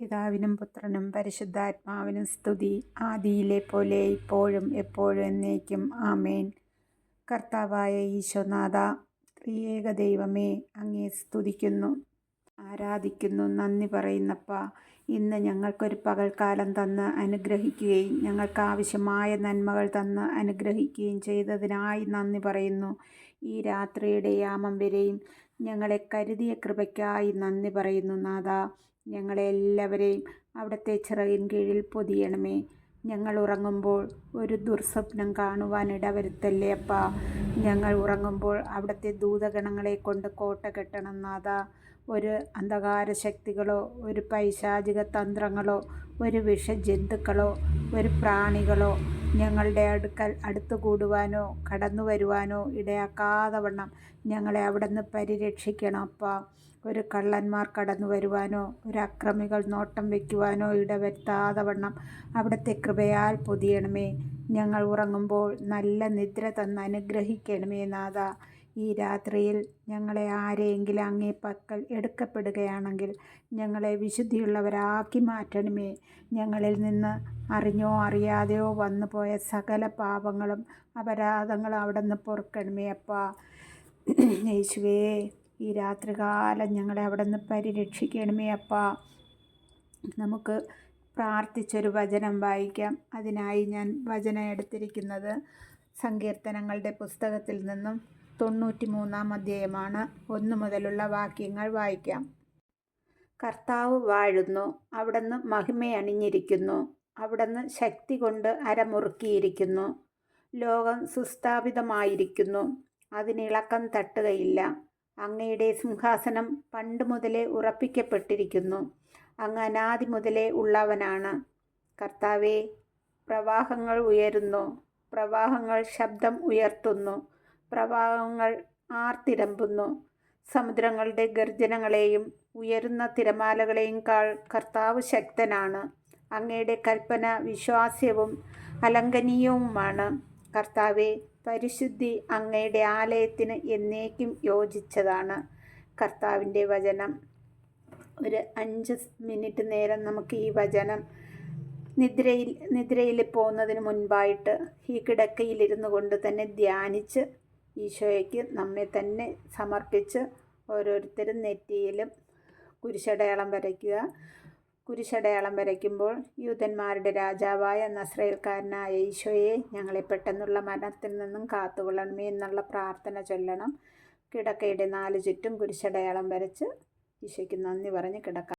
പിതാവിനും പുത്രനും പരിശുദ്ധാത്മാവിനും സ്തുതി. ആദിയിലെ പോലെ ഇപ്പോഴും എപ്പോഴും എന്നേക്കും. ആമേൻ. കർത്താവായ ഈശോനാഥ ത്രിയേക ദൈവമേ അങ്ങേ സ്തുതിക്കുന്നു. ആരാധിക്കുന്നു നന്ദി പറയുന്നപ്പ. ഇന്ന് ഞങ്ങൾക്കൊരു പകൽക്കാലം തന്ന് അനുഗ്രഹിക്കുകയും ഞങ്ങൾക്ക് ആവശ്യമായ നന്മകൾ തന്ന് അനുഗ്രഹിക്കുകയും ചെയ്തതിനായി നന്ദി പറയുന്നു. ഈ രാത്രിയുടെ യാമം വരെയും ഞങ്ങളെ കരുതിയ കൃപയ്ക്കായി നന്ദി പറയുന്നു നാഥ. ഞങ്ങളെ എല്ലാവരെയും അവിടുത്തെ ചിറകിൻ കീഴിൽ പൊതിയണമേ. ഞങ്ങൾ ഉറങ്ങുമ്പോൾ ഒരു ദുർസ്വപ്നം കാണുവാൻ ഇടവരുത്തല്ലേ അപ്പ. ഞങ്ങൾ ഉറങ്ങുമ്പോൾ അവിടുത്തെ ദൂതഗണങ്ങളെ കൊണ്ട് കോട്ട കെട്ടണം നാഥ. ഒരു അന്ധകാര ശക്തികളോ ഒരു പൈശാചിക തന്ത്രങ്ങളോ ഒരു വിഷജന്തുക്കളോ ഒരു പ്രാണികളോ ഞങ്ങളുടെ അടുക്കൽ അടുത്തു കൂടുവാനോ കടന്നു വരുവാനോ ഇടയാക്കാതെ വണ്ണം ഞങ്ങളെ പരിരക്ഷിക്കണം അപ്പ. ഒരു കള്ളന്മാർ കടന്നു വരുവാനോ ഒരു അക്രമികൾ നോട്ടം വയ്ക്കുവാനോ ഇടവരുത്താതെ വണ്ണം അവിടുത്തെ കൃപയാൽ പൊതിയണമേ. ഞങ്ങൾ ഉറങ്ങുമ്പോൾ നല്ല നിദ്ര തന്ന് അനുഗ്രഹിക്കണമേ നാഥ. ഈ രാത്രിയിൽ ഞങ്ങളെ ആരെയെങ്കിലും അങ്ങേ പക്കൽ എടുക്കപ്പെടുകയാണെങ്കിൽ ഞങ്ങളെ വിശുദ്ധിയുള്ളവരാക്കി മാറ്റണമേ. ഞങ്ങളിൽ നിന്ന് അറിഞ്ഞോ അറിയാതെയോ വന്നു പോയ സകല പാപങ്ങളും അപരാധങ്ങളും അവിടെ നിന്ന് പൊറുക്കണമേ അപ്പാ. യേശുവേ ഈ രാത്രികാലം ഞങ്ങളെ അവിടെ നിന്ന് പരിരക്ഷിക്കണമേ അപ്പാ. നമുക്ക് പ്രാർത്ഥിച്ചൊരു വചനം വായിക്കാം. അതിനായി ഞാൻ വചനം എടുത്തിരിക്കുന്നത് സങ്കീർത്തനങ്ങളുടെ പുസ്തകത്തിൽ നിന്നും തൊണ്ണൂറ്റി മൂന്നാം അധ്യായമാണ്. ഒന്നു മുതലുള്ള വാക്യങ്ങൾ വായിക്കാം. കർത്താവ് വാഴുന്നു അവിടുന്ന് മഹിമയണിഞ്ഞിരിക്കുന്നു അവിടുന്ന് ശക്തി കൊണ്ട് അരമുറുക്കിയിരിക്കുന്നു ലോകം സുസ്ഥാപിതമായിരിക്കുന്നു അതിനിളക്കം തട്ടുകയില്ല അങ്ങയുടെ സിംഹാസനം പണ്ട് മുതലേ ഉറപ്പിക്കപ്പെട്ടിരിക്കുന്നു അങ്ങ് അനാദി മുതലേ ഉള്ളവനാണ്. കർത്താവെ പ്രവാഹങ്ങൾ ഉയരുന്നു പ്രവാഹങ്ങൾ ശബ്ദം ഉയർത്തുന്നു പ്രവാഹങ്ങൾ ആർത്തിരമ്പുന്നു. സമുദ്രങ്ങളുടെ ഗർജനങ്ങളെയും ഉയരുന്ന തിരമാലകളെയും കാൾ കർത്താവ് ശക്തനാണ്. അങ്ങയുടെ കൽപ്പന വിശ്വാസ്യവും അലങ്കനീയവുമാണ്. കർത്താവെ പരിശുദ്ധി അങ്ങയുടെ ആലയത്തിന് എന്നേക്കും യോജിച്ചതാണ്. കർത്താവിന്റെ വചനം. ഒരു അഞ്ച് മിനിറ്റ് നേരം നമുക്ക് ഈ വചനം നിദ്രയിൽ നിദ്രയിൽ പോകുന്നതിന് മുൻപായിട്ട് ഈ കിടക്കയിലിരുന്നു കൊണ്ട് തന്നെ ധ്യാനിച്ച് ഈശോയ്ക്ക് നമ്മെ തന്നെ സമർപ്പിച്ച് ഓരോരുത്തരും നെറ്റിയിലും കുരിശടയാളം വരയ്ക്കുക. കുരിശടയാളം വരയ്ക്കുമ്പോൾ യൂതന്മാരുടെ രാജാവായ നസ്രയേൽക്കാരനായ ഈശോയെ ഞങ്ങളെ പെട്ടെന്നുള്ള മരണത്തിൽ നിന്നും കാത്തുകൊള്ളണമേ എന്നുള്ള പ്രാർത്ഥന ചൊല്ലണം. കിടക്കയുടെ നാല് ചുറ്റും കുരിശടയാളം വരച്ച് ഈശോയ്ക്ക് നന്ദി പറഞ്ഞ് കിടക്കാം.